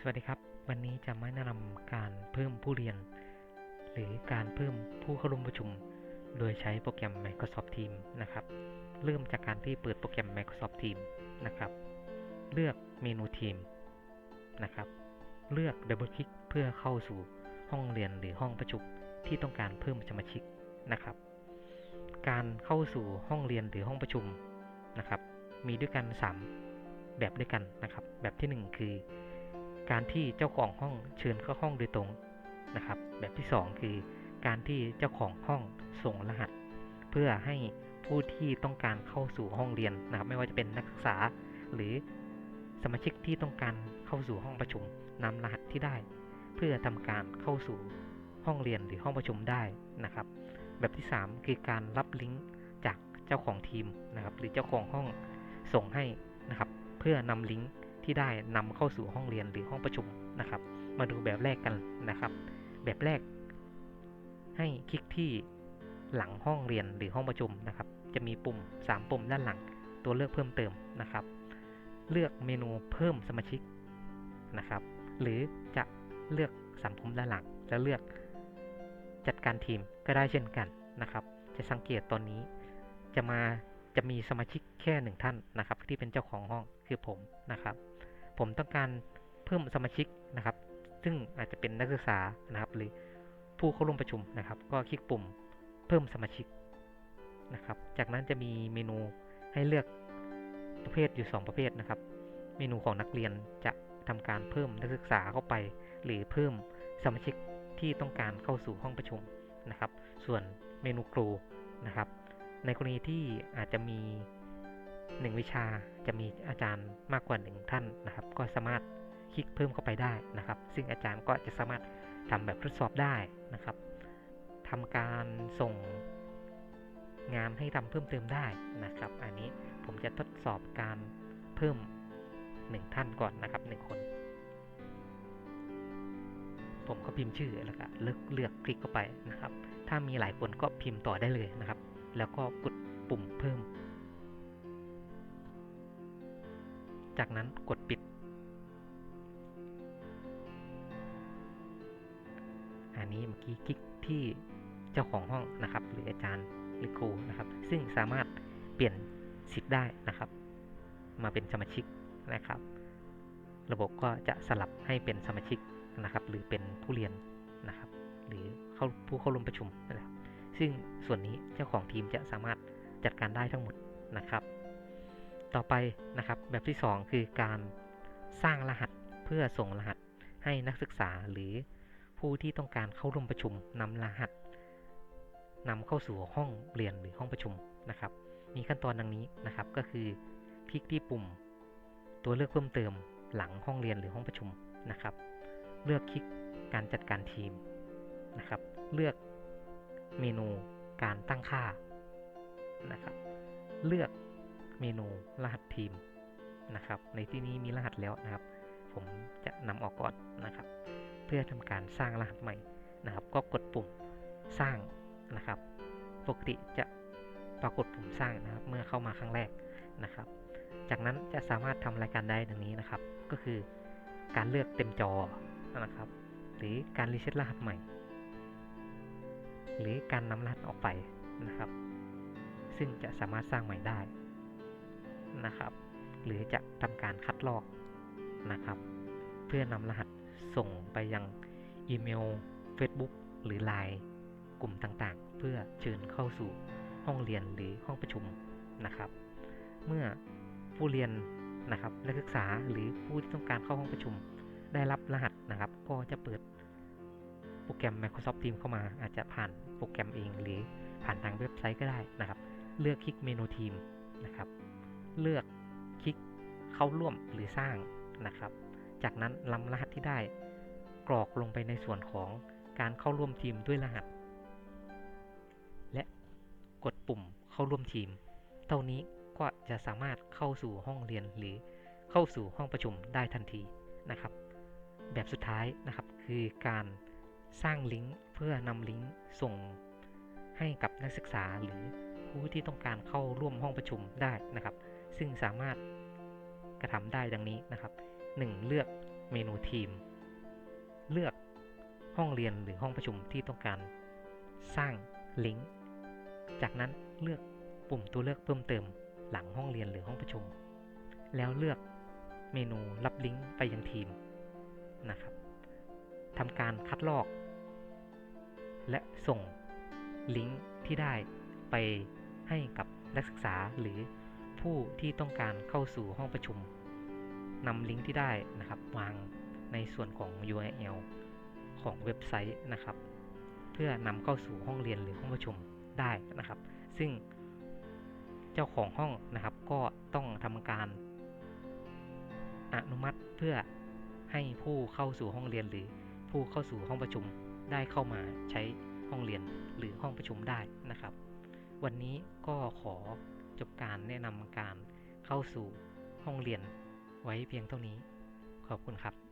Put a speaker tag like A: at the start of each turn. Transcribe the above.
A: สวัสดีครับ วันนี้จะมาแนะนำการเพิ่มผู้เรียน หรือการเพิ่มผู้เข้าร่วมประชุม โดยใช้โปรแกรม Microsoft Teams นะครับ เริ่มจากการที่เปิดโปรแกรม Microsoft Teams นะครับ เลือกเมนูทีมนะครับ เลือกดับเบิลคลิกเพื่อเข้าสู่ห้องเรียนหรือห้องประชุมที่ต้องการเพิ่มสมาชิกนะครับ การเข้าสู่ห้องเรียนหรือห้องประชุมนะครับ มีด้วยกัน 3 แบบด้วยกันนะครับ แบบที่ 1 คือ การที่เจ้าของห้องเชิญเข้าห้องโดยตรงนะครับ แบบที่ 2 คือการที่เจ้าของห้องส่งรหัส เพื่อให้ผู้ที่ต้องการเข้าสู่ห้องเรียนนะครับ ไม่ว่าจะเป็นนักศึกษาหรือสมาชิกที่ต้องการเข้าสู่ห้องประชุมนำรหัสที่ได้ เพื่อทำการเข้าสู่ห้องเรียนหรือห้องประชุมได้นะครับ แบบที่ 3 คือการรับลิงก์จากเจ้าของทีมนะครับ หรือเจ้าของห้องส่งให้นะครับ เพื่อนำลิงก์ ที่ได้นำเข้าสู่ห้องเรียนหรือห้องประชุมนะครับ มาดูแบบแรกกันนะครับ แบบแรก ให้คลิกที่หลังห้องเรียนหรือห้องประชุมนะครับ จะมีปุ่ม 3 ปุ่มด้านหลัง ตัวเลือกเพิ่มเติมนะครับ เลือกเมนูเพิ่มสมาชิกนะครับ หรือจะเลือกสามปุ่มด้านหลังแล้วเลือกจัดการทีมก็ได้เช่นกันนะครับ จะสังเกตตอนนี้จะมา จะมีสมาชิกแค่หนึ่งท่านนะครับ ที่เป็นเจ้าของห้องคือผมนะครับ ผมต้องการเพิ่มสมาชิกนะครับ ซึ่งอาจจะเป็นนักศึกษานะครับ หรือผู้เข้าร่วมประชุมนะครับ ก็คลิกปุ่มเพิ่มสมาชิกนะครับ จากนั้นจะมีเมนูให้เลือกประเภทอยู่ 2 ประเภทนะครับ เมนูของนักเรียนจะทำการเพิ่มนักศึกษาเข้าไป หรือเพิ่มสมาชิกที่ต้องการเข้าสู่ห้องประชุมนะครับ ส่วนเมนูครูนะครับ ในกรณีที่อาจจะมี 1 วิชาจะมีอาจารย์มากกว่า 1 ท่านนะครับ ก็สามารถคลิกเพิ่มเข้าไปได้นะครับ ซึ่งอาจารย์ก็จะสามารถทำแบบทดสอบได้นะครับทำการส่งงานให้ทำเพิ่มเติมได้นะครับ อันนี้ผมจะทดสอบการเพิ่ม 1 ท่านก่อนนะครับ 1 คน ผมก็พิมพ์ชื่อแล้วก็เลือกเลือกคลิกเข้าไปนะครับ ถ้ามีหลายคนก็พิมพ์ต่อได้เลยนะครับ แล้วก็กดปุ่มเพิ่ม จากนั้นกดปิด อันนี้เมื่อกี้คลิกที่เจ้าของห้องนะครับ หรืออาจารย์หรือครูนะครับ ซึ่งสามารถเปลี่ยนสิทธิ์ได้นะครับ มาเป็นสมาชิกนะครับ ระบบก็จะสลับให้เป็นสมาชิกนะครับ หรือเป็นผู้เรียนนะครับ หรือเข้าผู้เข้าร่วมประชุมนะครับ ซึ่งส่วนนี้เจ้าของทีมจะสามารถจัดการได้ทั้งหมดนะครับ ต่อไปนะครับแบบที่ 2 คือการสร้างรหัสเพื่อส่งรหัสให้นักศึกษาหรือผู้ที่ต้องการเข้าร่วมประชุมนำรหัสนำเข้าสู่ห้องเรียนหรือห้องประชุมนะครับ มีขั้นตอนดังนี้นะครับก็คือคลิกที่ปุ่ม ตัวเลือกเพิ่มเติมหลังห้องเรียนหรือห้องประชุมนะครับ เลือกคลิกการจัดการทีมนะครับ เลือก เมนูการตั้งค่านะครับ เลือกเมนูรหัสทีมนะครับ ในที่นี้มีรหัสแล้วนะครับ ผมจะนำออกก่อนนะครับ เพื่อทำการสร้างรหัสใหม่นะครับ ก็กดปุ่มสร้างนะครับ ปกติจะปรากฏปุ่มสร้างนะครับ เมื่อเข้ามาครั้งแรกนะครับ จากนั้นจะสามารถทำรายการได้ดังนี้นะครับ ก็คือการเลือกเต็มจอนะครับ หรือการรีเซ็ตรหัสใหม่ หรือการนำรหัสออกไปนะครับ ซึ่งจะสามารถสร้างใหม่ได้นะครับ หรือจะทำการคัดลอกนะครับ เพื่อนำรหัสส่งไปยังอีเมล Facebook หรือ Line กลุ่มต่างๆ เพื่อเชิญเข้าสู่ห้องเรียนหรือห้องประชุมนะครับ เมื่อผู้เรียนนะครับนักศึกษาหรือผู้ที่ต้องการเข้าห้องประชุม ได้รับรหัสนะครับ ก็จะเปิด โปรแกรม Microsoft Teams เข้ามา อาจจะผ่านโปรแกรมเองหรือผ่านทางเว็บไซต์ก็ได้นะครับ เลือกคลิกเมนูทีมนะครับ เลือกคลิกเข้าร่วมหรือสร้างนะครับ จากนั้นนำรหัสที่ได้กรอกลงไปในส่วนของการเข้าร่วมทีมด้วยรหัส และกดปุ่มเข้าร่วมทีม เท่านี้ก็จะสามารถเข้าสู่ห้องเรียนหรือเข้าสู่ห้องประชุมได้ทันทีนะครับ แบบสุดท้ายนะครับคือการ สร้างลิงก์เพื่อนำลิงก์ส่งให้กับนักศึกษาหรือผู้ที่ต้องการเข้าร่วมห้องประชุมได้นะครับ ซึ่งสามารถกระทำได้ดังนี้นะครับ 1. เลือกเมนูทีม เลือกห้องเรียนหรือห้องประชุมที่ต้องการสร้างลิงก์ จากนั้นเลือกปุ่มตัวเลือกเพิ่มเติมหลังห้องเรียนหรือห้องประชุม แล้วเลือกเมนูรับลิงก์ไปยังทีมนะครับทำการคัดลอก และส่งลิงก์ที่ได้ไปให้กับนักศึกษาหรือผู้ที่ต้องการเข้าสู่ห้องประชุมนำลิงก์ที่ได้นะครับวางในส่วนของ URL ของเว็บไซต์นะครับ เพื่อนำเข้าสู่ห้องเรียนหรือห้องประชุมได้นะครับ ซึ่งเจ้าของห้องนะครับก็ต้องทำการอนุมัติเพื่อให้ผู้เข้าสู่ห้องเรียนหรือผู้เข้าสู่ห้องประชุม ได้เข้ามาใช้ห้องเรียนหรือห้องประชุมได้นะครับ วันนี้ก็ขอจบการแนะนำการเข้าสู่ห้องเรียนไว้เพียงเท่านี้ ขอบคุณครับ